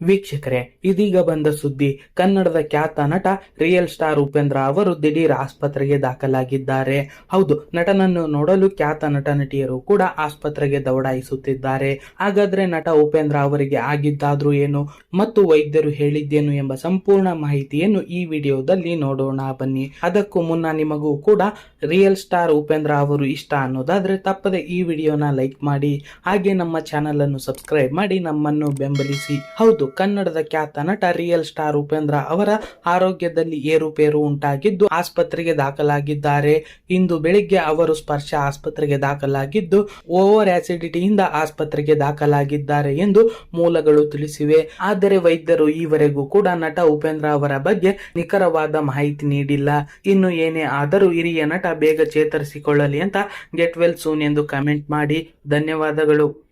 ವೀಕ್ಷಕರೇ, ಇದೀಗ ಬಂದ ಸುದ್ದಿ, ಕನ್ನಡದ ಖ್ಯಾತ ನಟ ರಿಯಲ್ ಸ್ಟಾರ್ ಉಪೇಂದ್ರ ಅವರು ದಿಢೀರ್ ಆಸ್ಪತ್ರೆಗೆ ದಾಖಲಾಗಿದ್ದಾರೆ. ಹೌದು, ನಟನನ್ನು ನೋಡಲು ಖ್ಯಾತ ನಟ ನಟಿಯರು ಕೂಡ ಆಸ್ಪತ್ರೆಗೆ ದೌಡಾಯಿಸುತ್ತಿದ್ದಾರೆ. ಹಾಗಾದ್ರೆ ನಟ ಉಪೇಂದ್ರ ಅವರಿಗೆ ಆಗಿದ್ದಾದ್ರೂ ಏನು? ಮತ್ತು ವೈದ್ಯರು ಹೇಳಿದ್ದೇನು ಎಂಬ ಸಂಪೂರ್ಣ ಮಾಹಿತಿಯನ್ನು ಈ ವಿಡಿಯೋದಲ್ಲಿ ನೋಡೋಣ ಬನ್ನಿ. ಅದಕ್ಕೂ ಮುನ್ನ ನಿಮಗೂ ಕೂಡ ರಿಯಲ್ ಸ್ಟಾರ್ ಉಪೇಂದ್ರ ಅವರು ಇಷ್ಟ ಅನ್ನೋದಾದ್ರೆ ತಪ್ಪದೆ ಈ ವಿಡಿಯೋನ ಲೈಕ್ ಮಾಡಿ, ಹಾಗೆ ನಮ್ಮ ಚಾನೆಲ್ ಅನ್ನು ಸಬ್ಸ್ಕ್ರೈಬ್ ಮಾಡಿ ನಮ್ಮನ್ನು ಬೆಂಬಲಿಸಿ. ಹೌದು ಕನ್ನಡದ ಖ್ಯಾತ ನಟ ರಿಯಲ್ ಸ್ಟಾರ್ ಉಪೇಂದ್ರ ಅವರ ಆರೋಗ್ಯದಲ್ಲಿ ಏರುಪೇರು ಉಂಟಾಗಿದ್ದು, ಆಸ್ಪತ್ರೆಗೆ ದಾಖಲಾಗಿದ್ದಾರೆ. ಇಂದು ಬೆಳಿಗ್ಗೆ ಅವರು ಸ್ಪರ್ಶ ಆಸ್ಪತ್ರೆಗೆ ದಾಖಲಾಗಿದ್ದು, ಓವರ್ ಆಸಿಡಿಟಿಯಿಂದ ಆಸ್ಪತ್ರೆಗೆ ದಾಖಲಾಗಿದ್ದಾರೆ ಎಂದು ಮೂಲಗಳು ತಿಳಿಸಿವೆ. ಆದರೆ ವೈದ್ಯರು ಈವರೆಗೂ ಕೂಡ ನಟ ಉಪೇಂದ್ರ ಅವರ ಬಗ್ಗೆ ನಿಖರವಾದ ಮಾಹಿತಿ ನೀಡಿಲ್ಲ. ಇನ್ನು ಏನೇ ಆದರೂ ಹಿರಿಯ ನಟ ಬೇಗ ಚೇತರಿಸಿಕೊಳ್ಳಲಿ ಅಂತ ಗೆಟ್ ವೆಲ್ ಸೂನ್ ಎಂದು ಕಮೆಂಟ್ ಮಾಡಿ. ಧನ್ಯವಾದಗಳು.